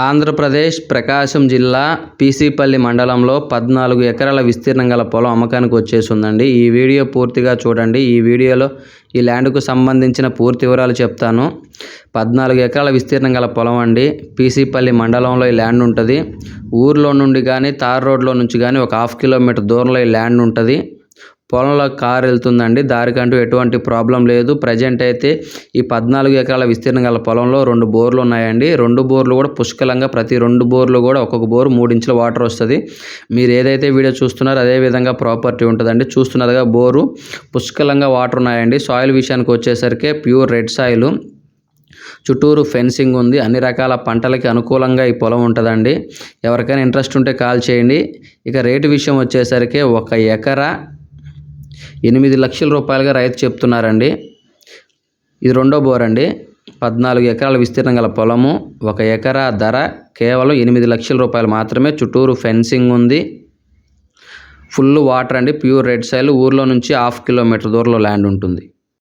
ఆంధ్రప్రదేశ్ ప్రకాశం జిల్లా పీసీపల్లి మండలంలో పద్నాలుగు ఎకరాల విస్తీర్ణం గల పొలం అమ్మకానికి వచ్చేసి ఉందండి ఈ వీడియో పూర్తిగా చూడండి. ఈ వీడియోలో ఈ ల్యాండ్కు సంబంధించిన పూర్తి వివరాలు చెప్తాను. పద్నాలుగు ఎకరాల విస్తీర్ణం గల పొలం అండి. పీసీపల్లి మండలంలో ఈ ల్యాండ్ ఉంటుంది. ఊర్లో నుండి కానీ తార్ రోడ్లో నుంచి కానీ ఒక హాఫ్ కిలోమీటర్ దూరంలో ఈ ల్యాండ్ ఉంటుంది. పొలంలో కారు వెళ్తుందండి. దారికంటూ ఎటువంటి ప్రాబ్లం లేదు. ప్రజెంట్ అయితే ఈ పద్నాలుగు ఎకరాల విస్తీర్ణం గల పొలంలో రెండు బోర్లు ఉన్నాయండి. రెండు బోర్లు కూడా పుష్కలంగా ప్రతి రెండు బోర్లు కూడా ఒక్కొక్క బోరు మూడు ఇంచుల వాటర్ వస్తుంది. మీరు ఏదైతే వీడియో చూస్తున్నారో అదే విధంగా ప్రాపర్టీ ఉంటుందండి. చూస్తున్నదిగా బోరు పుష్కలంగా వాటర్ ఉన్నాయండి. సాయిల్ విషయానికి వచ్చేసరికి ప్యూర్ రెడ్ సాయిల్. చుట్టూరు ఫెన్సింగ్ ఉంది. అన్ని రకాల పంటలకి అనుకూలంగా ఈ పొలం ఉంటుందండి. ఎవరికైనా ఇంట్రెస్ట్ ఉంటే కాల్ చేయండి. ఇక రేటు విషయం వచ్చేసరికి ఒక ఎకరా ఎనిమిది లక్షల రూపాయలుగా రైతు చెప్తున్నారండి. ఇది రెండో బోర్ అండి పద్నాలుగు ఎకరాల విస్తీర్ణం గల పొలము ఒక ఎకరా ధర కేవలం ఎనిమిది లక్షల రూపాయలు మాత్రమే. చుట్టూరు ఫెన్సింగ్ ఉంది. ఫుల్ వాటర్ అండి. Pure red soil. ఊర్లో నుంచి హాఫ్ కిలోమీటర్ దూరంలో ల్యాండ్ ఉంటుంది.